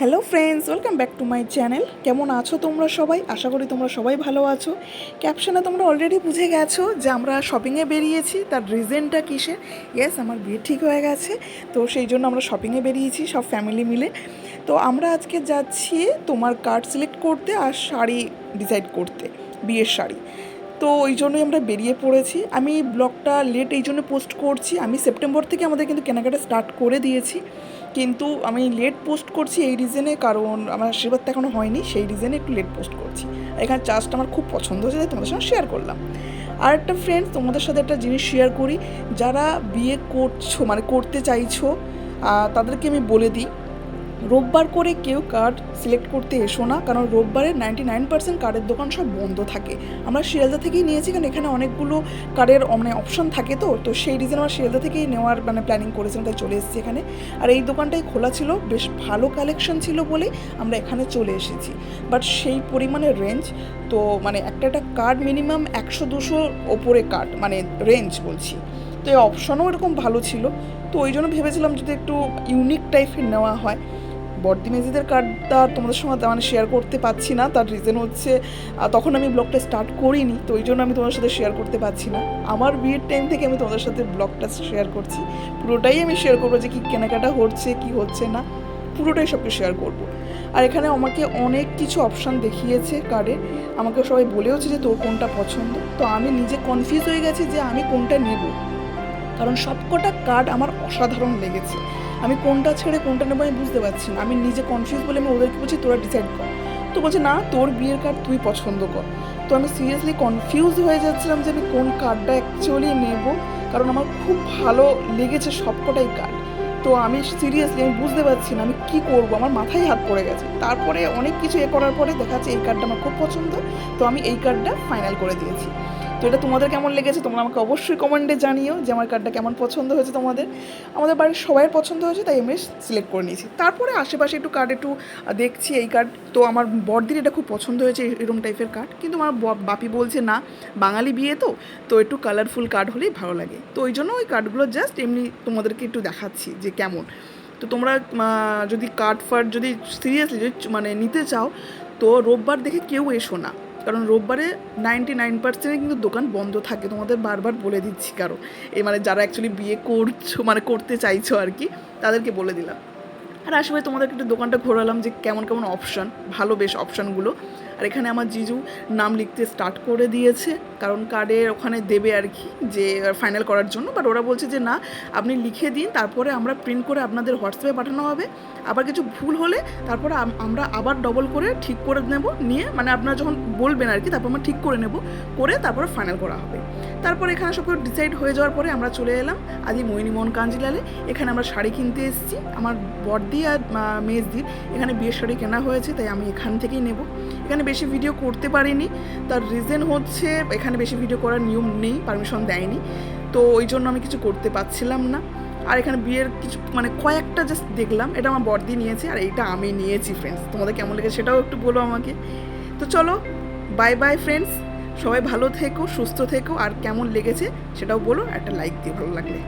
Hello friends welcome back to my channel কেমন আছো তোমরা সবাই? আশা করি তোমরা সবাই ভালো আছো। ক্যাপশনে তোমরা অলরেডি বুঝে গেছো যে আমরা শপিংয়ে বেরিয়েছি, তার রিজনটা কিসের? ইয়েস আমার বিয়ে ঠিক হয়ে গেছে, তো সেই জন্য আমরা শপিংয়ে বেরিয়েছি, সব ফ্যামিলি মিলে। তো আমরা আজকে যাচ্ছি তোমার কার্ড সিলেক্ট করতে আর শাড়ি ডিসাইড করতে, বিয়ের শাড়ি। তো ওই জন্যই আমরা বেরিয়ে পড়েছি। আমি ব্লগটা লেট এই জন্য পোস্ট করছি। আমি সেপ্টেম্বর থেকে আমাদের কিন্তু কেনাকাটা স্টার্ট করে দিয়েছি। কিন্তু আমি লেট পোস্ট করছি এই রিজনে কারণ আমার আশীর্বাদ তো এখনও হয়নি, সেই রিজনে একটু লেট পোস্ট করছি। আর এখানে চার্জটা আমার খুব পছন্দ হয়েছে, তাই তোমাদের সঙ্গে শেয়ার করলাম। আর একটা ফ্রেন্ড তোমাদের সাথে একটা জিনিস শেয়ার করি, যারা বিয়ে করছ মানে করতে চাইছো তাদেরকে আমি বলে দিই। রোববার করে কেউ কার্ড সিলেক্ট করতে এসো না, কারণ রোববারে নাইনটি নাইন পার্সেন্ট কার্ডের দোকান সব বন্ধ থাকে। আমরা শিয়ালদা থেকেই নিয়েছি, কারণ এখানে অনেকগুলো কার্ডের মানে অপশন থাকে তো তো সেই রিজন আমরা শিয়ালদা থেকেই নেওয়ার মানে প্ল্যানিং করেছিলাম, তাই চলে এসেছি এখানে। আর এই দোকানটাই খোলা ছিল, বেশ ভালো কালেকশন ছিল বলেই আমরা এখানে চলে এসেছি। বাট সেই পরিমাণে রেঞ্জ তো মানে একটা একটা কার্ড মিনিমাম একশো দুশো ওপরে কার্ড মানে রেঞ্জ বলছি। তো এই অপশনও এরকম ভালো ছিল। তো ওই জন্য ভেবেছিলাম যদি একটু ইউনিক টাইপের নেওয়া হয়। বর্দি মেজিদের কার্ডটা তোমাদের সঙ্গে মানে শেয়ার করতে পারছি না। তার রিজন হচ্ছে তখন আমি ব্লগটা স্টার্ট করিনি, তো ওই জন্য আমি তোমাদের সাথে শেয়ার করতে পারছি না। আমার বিয়ের টাইম থেকে আমি তোমাদের সাথে ব্লগটা শেয়ার করছি। পুরোটাই আমি শেয়ার করব যে কী কেনাকাটা হচ্ছে, কি হচ্ছে না, পুরোটাই সবকে শেয়ার করব। আর এখানে আমাকে অনেক কিছু অপশান দেখিয়েছে কার্ডে আমাকে সবাই বলেওছে যে তোর কোনটা পছন্দ। তো আমি নিজে কনফিউজ হয়ে গেছি যে আমি কোনটা নেব। কারণ সবকটা কার্ড আমার অসাধারণ লেগেছে। আমি কোনটা ছেড়ে কোনটা নেব আমি বুঝতে পারছি না। আমি নিজে কনফিউজ বলে আমি ওদেরকে বলছি, তোরা ডিসাইড কর। তো বলছে, না, তোর বিয়ের কার্ড তুই পছন্দ কর। তো আমি সিরিয়াসলি কনফিউজ হয়ে যাচ্ছিলাম যে আমি কোন কার্ডটা অ্যাকচুয়ালি নেব, কারণ আমার খুব ভালো লেগেছে সবকটাই কার্ড তো আমি সিরিয়াসলি আমি বুঝতে পারছি না, আমি কী করব? আমার মাথায় হাত পড়ে গেছে। তারপরে অনেক কিছু এ করার পরে দেখা যাচ্ছে এই কার্ডটা আমার খুব পছন্দ, তো আমি এই কার্ডটা ফাইনাল করে দিয়েছি। তো এটা তোমাদের কেমন লেগেছে তোমরা আমাকে অবশ্যই কমেন্টে জানিও যে আমার কার্ডটা কেমন পছন্দ হয়েছে তোমাদের। আমাদের বাড়ির সবাই পছন্দ হয়েছে, তাই আমি সিলেক্ট করে নিয়েছি। তারপরে আশেপাশে একটু কার্ড একটু দেখছি এই কার্ড তো আমার বড়দির এটা খুব পছন্দ হয়েছে এরকম টাইপের কার্ড কিন্তু আমার বাপি বলছে, না, বাঙালি বিয়ে তো তো একটু কালারফুল কার্ড হলেই ভালো লাগে। তো ওই জন্য ওই কার্ডগুলো জাস্ট এমনি তোমাদেরকে একটু দেখাচ্ছি যে কেমন। তো তোমরা যদি কার্ড ফার্ড যদি সিরিয়াসলি যদি মানে নিতে চাও, তো রোববার দেখে কেউ এসো না। কারণ রোববারে নাইনটি নাইন পার্সেন্টে কিন্তু দোকান বন্ধ থাকে। তোমাদের বারবার বলে দিচ্ছি কারও। এই মানে যারা অ্যাকচুয়ালি বিয়ে করছ মানে করতে চাইছো আর কি, তাদেরকে বলে দিলাম। আর আসলে তোমাদেরকে একটু দোকানটা ঘোরালাম যে কেমন কেমন অপশান ভালো বেশ অপশানগুলো আর এখানে আমার জিজু নাম লিখতে স্টার্ট করে দিয়েছে, কারণ কার্ডে ওখানে দেবে আর কি, যে ফাইনাল করার জন্য। বাট ওরা বলছে যে, না, আপনি লিখে দিন, তারপরে আমরা প্রিন্ট করে আপনাদের হোয়াটসঅ্যাপে পাঠানো হবে। আবার কিছু ভুল হলে তারপরে আমরা আবার ডবল করে ঠিক করে নেব, নিয়ে মানে আপনারা যখন বলবেন আর কি, তারপর আমরা ঠিক করে নেব, করে তারপরে ফাইনাল করা হবে। তারপর এখানে সব ডিসাইড হয়ে যাওয়ার পরে আমরা চলে এলাম আদি মোহিনীমোহন কাঞ্জিলালে। এখানে আমরা শাড়ি কিনতে এসেছি। আমার বর্দি আর মেজদির এখানে বিয়ের শাড়ি কেনা হয়েছে, তাই আমি এখান থেকেই নেব। এখানে বেশি ভিডিও করতে পারিনি। তার রিজন হচ্ছে এখানে বেশি ভিডিও করার নিয়ম নেই পারমিশন দেয়নি। তো ওই জন্য আমি কিছু করতে পারছিলাম না। আর এখানে বিয়ের কিছু মানে কয়েকটা জাস্ট দেখলাম, এটা আমার বর্দি নিয়েছে আর এইটা আমি নিয়েছি ফ্রেন্ডস তোমাদের কেমন লেগেছে সেটাও একটু বলো আমাকে। তো চলো বাই বাই ফ্রেন্ডস সবাই ভালো থেকো, সুস্থ থেকো, আর কেমন লেগেছে সেটাও বলো, একটা লাইক দিয়ে ভালো লাগলে।